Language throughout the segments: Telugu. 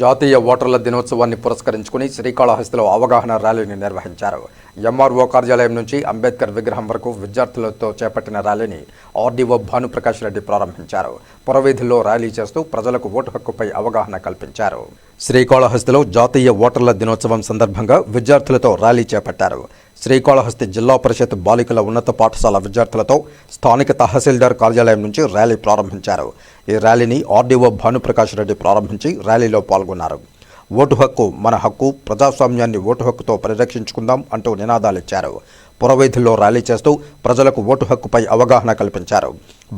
జాతీయ ఓటర్ల దినోత్సవాన్ని పురస్కరించుకుని శ్రీకాళహస్తిలో అవగాహన ర్యాలీని నిర్వహించారు. ఎంఆర్ఓ కార్యాలయం నుంచి అంబేద్కర్ విగ్రహం వరకు విద్యార్థులతో చేపట్టిన ర్యాలీని ఆర్డీఓ భానుప్రకాష్ రెడ్డి ప్రారంభించారు. పురవీధుల్లో ర్యాలీ చేస్తూ ప్రజలకు ఓటు హక్కుపై అవగాహన కల్పించారు. శ్రీకాళహస్తిలో జాతీయ ఓటర్ల దినోత్సవం సందర్భంగా విద్యార్థులతో ర్యాలీ చేపట్టారు. శ్రీకాళహస్తి జిల్లా పరిషత్ బాలికల ఉన్నత పాఠశాల విద్యార్థులతో స్థానిక తహసీల్దార్ కార్యాలయం నుంచి ర్యాలీ ప్రారంభించారు. ఈ ర్యాలీని ఆర్డీఓ భానుప్రకాష్ రెడ్డి ప్రారంభించి ర్యాలీలో పాల్గొన్నారు. ఓటు హక్కు మన హక్కు ప్రజాస్వామ్యాన్ని ఓటు హక్కుతో పరిరక్షించుకుందాం అంటూ నినాదాలిచ్చారు. పురవైధుల్లో ర్యాలీ చేస్తూ ప్రజలకు ఓటు హక్కుపై అవగాహన కల్పించారు.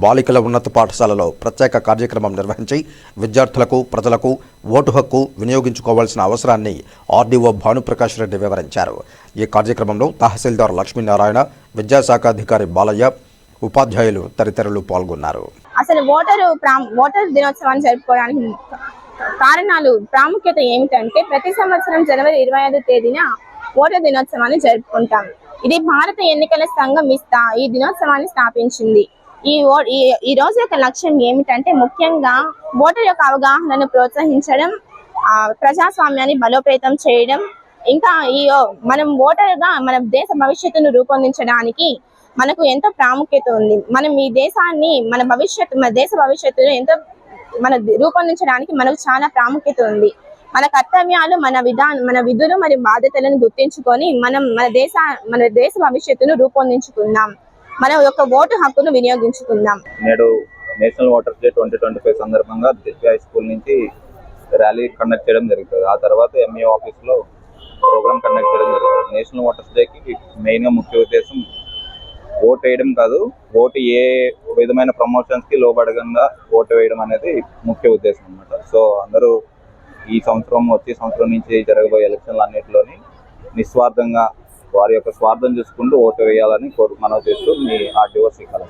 బాలికల ఉన్నత పాఠశాలలో ప్రత్యేక కార్యక్రమం నిర్వహించి విద్యార్థులకు ప్రజలకు ఓటు హక్కు వినియోగించుకోవాల్సిన అవసరాన్ని ఆర్డీఓ భానుప్రకాష్ రెడ్డి వివరించారు. ఈ కార్యక్రమంలో తహసీల్దార్ లక్ష్మీనారాయణ విద్యాశాఖ అధికారి బాలయ్య ఉపాధ్యాయులు తదితరులు పాల్గొన్నారు. అసలు ఓటరు ఓటర్ దినోత్సవాన్ని జరుపుకోవడానికి కారణాలు ప్రాముఖ్యత ఏమిటంటే ప్రతి సంవత్సరం జనవరి ఇరవై ఐదు తేదీన ఓటర్ దినోత్సవాన్ని జరుపుకుంటాం. ఇది భారత ఎన్నికల సంఘం ఈ ఈ దినోత్సవాన్ని స్థాపించింది. ఈ ఓ ఈ ఈ రోజు యొక్క లక్ష్యం ఏమిటంటే ముఖ్యంగా ఓటర్ యొక్క అవగాహనను ప్రోత్సహించడం ప్రజాస్వామ్యాన్ని బలోపేతం చేయడం ఇంకా ఈ ఓ- మనం ఓటర్గా మన దేశ భవిష్యత్తును రూపొందించడానికి మనకు ఎంతో ప్రాముఖ్యత ఉంది. మనం ఈ దేశాన్ని మన భవిష్యత్తు మన దేశ భవిష్యత్తును ఎంతో మన రూపొందించడానికి మనకు చాలా ప్రాముఖ్యత ఉంది. మన కర్తవ్యాలు మన విధానం మన విధులు మరియు బాధ్యతలను గుర్తించుకొని మనం మన దేశ మన దేశ భవిష్యత్తును రూపొందించుకుందాం. మన యొక్క ఓటు హక్కును వినియోగించుకుందాం. నేడు national water day twenty twenty five సందర్భంగా దివ్య హై స్కూల్ నుంచి ర్యాలీ కండక్ట్ చేయడం జరుగుతుంది. ఆ తర్వాత ఎంఈ ఆఫీస్లో ప్రోగ్రామ్ కండక్ట్ చేయడం జరుగుతుంది. నేషనల్ వాటర్స్ డేకి మెయిన్గా ముఖ్య ఉద్దేశం ఓటు వేయడం కాదు ఓటు ఏ విధమైన ప్రమోషన్స్కి లోబడకుండా ఓటు వేయడం అనేది ముఖ్య ఉద్దేశం అన్నమాట. సో అందరూ ఈ సంవత్సరం వచ్చే సంవత్సరం నుంచి జరగబోయే ఎలక్షన్లు అన్నింటిలోని నిస్వార్థంగా వారి యొక్క స్వార్థం చూసుకుంటూ ఓటు వేయాలని కోరు మనం చేస్తూ మీ ఆర్టీఓ శ్రీకాళహస్తి